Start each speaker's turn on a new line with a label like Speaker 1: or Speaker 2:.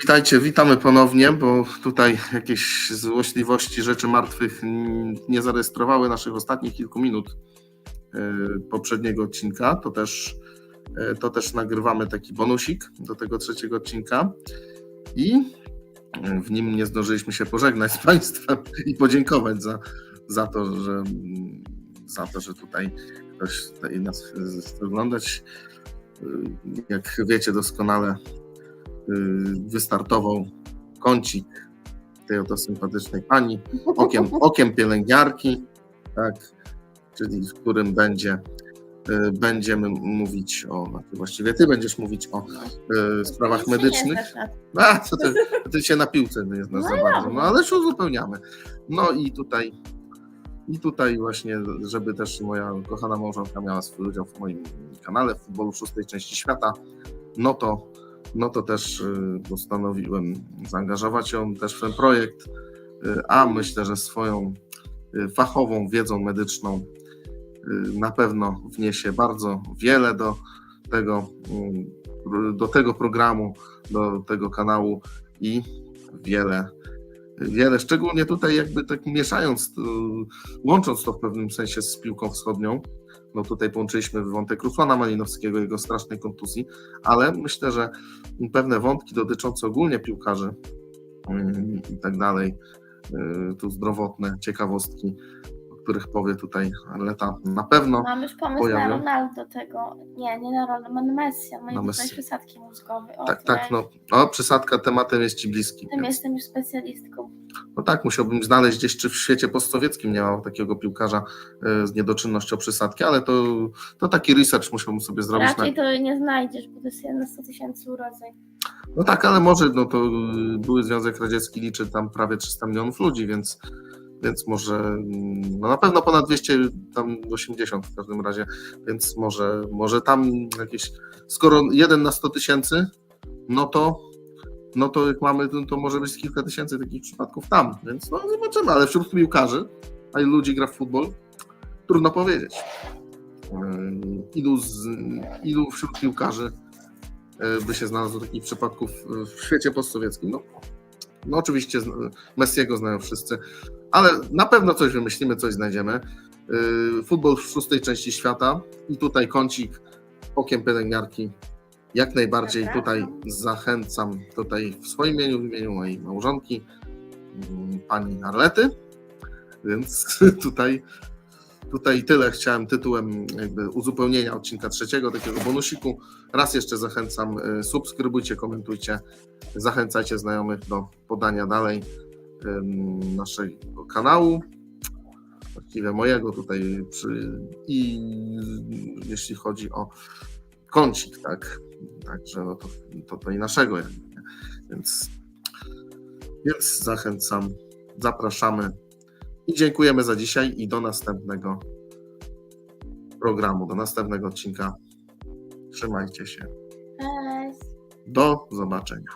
Speaker 1: Witajcie, witamy ponownie, bo tutaj jakieś złośliwości rzeczy martwych nie zarejestrowały naszych ostatnich kilku minut e, poprzedniego odcinka. To też, e, to też nagrywamy taki bonusik do tego trzeciego odcinka i w nim nie zdążyliśmy się pożegnać z Państwem i podziękować za, za to, że za to, że tutaj ktoś tutaj nas oglądać. E, Jak wiecie doskonale, wystartował kącik tej oto sympatycznej pani, okiem, okiem pielęgniarki, tak, czyli w którym będzie, y, będziemy mówić o, znaczy właściwie ty będziesz mówić o y, sprawach medycznych. A, co ty, ty się na piłce nie znasz za bardzo, no ale już uzupełniamy. No i tutaj i tutaj właśnie, żeby też moja kochana małżonka miała swój udział w moim kanale w futbolu szóstej części świata, no to, no to też y, postanowiłem zaangażować ją też w ten projekt, y, a myślę, że swoją y, fachową wiedzą medyczną na pewno wniesie bardzo wiele do tego, y, do tego programu, do tego kanału i wiele wiele, szczególnie tutaj jakby tak mieszając, y, łącząc to w pewnym sensie z piłką wschodnią, no tutaj połączyliśmy wątek Rusłana Malinowskiego, jego strasznej kontuzji, ale myślę, że pewne wątki dotyczące ogólnie piłkarzy y, i tak dalej, y, tu zdrowotne ciekawostki, których powie tutaj Arleta na pewno.
Speaker 2: Mam już pomysł
Speaker 1: pojawią.
Speaker 2: na Ronaldo tego. Nie, nie na Ronaldo, na Messi. On ma
Speaker 1: Na
Speaker 2: tutaj
Speaker 1: Messi.
Speaker 2: przysadki mózgowe. O,
Speaker 1: Tak, tak, no, no przysadka tematem jest Ci bliski.
Speaker 2: Tym jestem już specjalistką.
Speaker 1: No tak, musiałbym znaleźć gdzieś, czy w świecie postsowieckim nie ma takiego piłkarza e, z niedoczynnością przysadki, ale to, to taki research musiałbym sobie zrobić. Na...
Speaker 2: Raczej to nie znajdziesz, bo to jest jeden na 100 tysięcy urodzeń.
Speaker 1: No tak, ale może no to y, były Związek Radziecki liczy tam prawie 300 milionów ludzi, więc, więc może no na pewno ponad 200, tam 80 w każdym razie, więc może, może tam jakieś, skoro jeden na 100 tysięcy, no to no to jak mamy, to, to może być kilka tysięcy takich przypadków tam, więc no zobaczymy, ale wśród piłkarzy, a ilu ludzi gra w futbol, trudno powiedzieć. Yy, Ilu, z, ilu wśród piłkarzy yy, by się znalazło takich przypadków w świecie postsowieckim? No, no oczywiście Messiego znają wszyscy, ale na pewno coś wymyślimy, coś znajdziemy. Yy, Futbol w szóstej części świata i tutaj kącik okiem pielęgniarki. Jak najbardziej tutaj zachęcam tutaj w swoim imieniu, w imieniu mojej małżonki, mm, pani Arlety, więc tutaj, tutaj tyle chciałem tytułem jakby uzupełnienia odcinka trzeciego, takiego bonusiku. Raz jeszcze zachęcam, y, subskrybujcie, komentujcie, zachęcajcie znajomych do podania dalej naszego kanału, właściwie mojego tutaj przy, i jeśli chodzi o kącik, tak, także no to, to, to i naszego jakby? Więc, więc zachęcam, zapraszamy i dziękujemy za dzisiaj i do następnego programu, do następnego odcinka. Trzymajcie się.
Speaker 2: Cześć.
Speaker 1: Do zobaczenia.